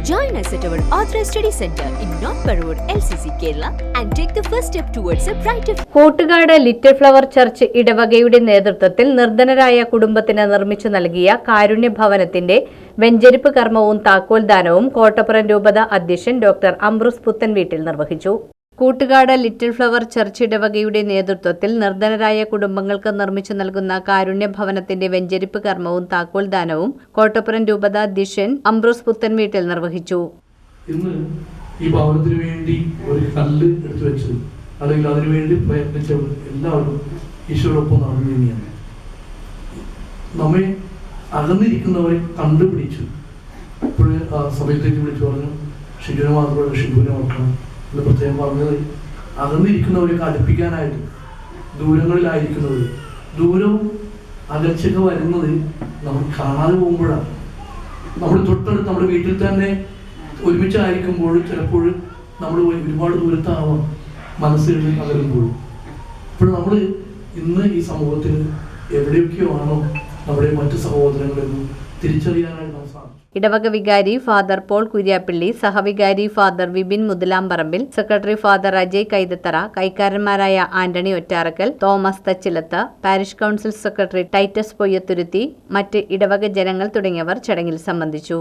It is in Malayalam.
Join us at our authorized study center in North Parur, LCC, Kerala, and take the first step towards a brighter Kottukad little flower church ഇടവകയുടെ നേതൃത്വത്തിൽ നിർധനരായ കുടുംബത്തിന് നിർമ്മിച്ചു നൽകിയ കാരുണ്യ ഭവനത്തിന്റെ വെഞ്ചരിപ്പ് കർമ്മവും താക്കോൽദാനവും കോട്ടപ്പുറം രൂപത അധ്യക്ഷൻ ഡോക്ടർ അംബ്രൂസ് പുത്തൻ വീട്ടിൽ നിർവഹിച്ചു. കൂട്ടുകാട് ലിറ്റിൽ ഫ്ലവർ ചർച്ച് ഇടവകയുടെ നേതൃത്വത്തിൽ നിർധനരായ കുടുംബങ്ങൾക്ക് നിർമ്മിച്ചു നൽകുന്ന കാരുണ്യ ഭവനത്തിന്റെ വെഞ്ചരിപ്പ് കർമ്മവും താക്കോൽദാനവും കോട്ടപ്പുറം രൂപത അധ്യക്ഷൻ അംബ്രൂസ് പുത്തൻ വീട്ടിൽ നിർവഹിച്ചു. ഇന്ന് ഈ ഭവനത്തിന് വേണ്ടി ഒരു കല്ല് എടുത്തു വെച്ചത്. അല്ലെങ്കിൽ അതിനു വേണ്ടി പ്രയത്നിച്ചവർ എല്ലാവരും ഈശോടൊപ്പം നടന്നു തന്നെയാണ് നമ്മെ അകന്നിരിക്കുന്നവരെ കണ്ടുപിടിച്ചു. ഇപ്പോൾ സമയത്തേക്ക് വിളിച്ചു പറഞ്ഞു ഷിജുവിനെ മാത്രമല്ല ഷിജുവിനെ ഓർക്കണം എന്ന് പ്രത്യേകം പറഞ്ഞത്. അകന്നിരിക്കുന്നവരെ അടുപ്പിക്കാനായിട്ട് ദൂരങ്ങളിലായിരിക്കുന്നവർ ദൂരവും അകച്ചൊക്കെ വരുന്നത് നമ്മൾ കാണാതെ പോകുമ്പോഴാണ്. നമ്മൾ തൊട്ടടുത്ത് നമ്മുടെ വീട്ടിൽ തന്നെ ഒരുമിച്ചായിരിക്കുമ്പോൾ ചിലപ്പോൾ നമ്മൾ ഒരുപാട് ദൂരത്താവാം മനസ്സിൽ പകരുമ്പോൾ അപ്പോൾ നമ്മൾ ഇന്ന് ഈ സമൂഹത്തിൽ എവിടെയൊക്കെയോ ആണോ നമ്മുടെ മറ്റു സഹോദരങ്ങളെന്നും തിരിച്ചറിയാനായിട്ട് ഇടവക വികാരി father Paul Kuriappilly സഹവികാരി father Vipin Muthalamparambil secretary father Ajay Kaithathara കൈക്കാരന്മാരായ Antony Ottarakkal Thomas Thachilath parish council secretary Titus Poyyathuruthi മറ്റ് ഇടവക ജനങ്ങൾ തുടങ്ങിയവർ ചടങ്ങിൽ സംബന്ധിച്ചു.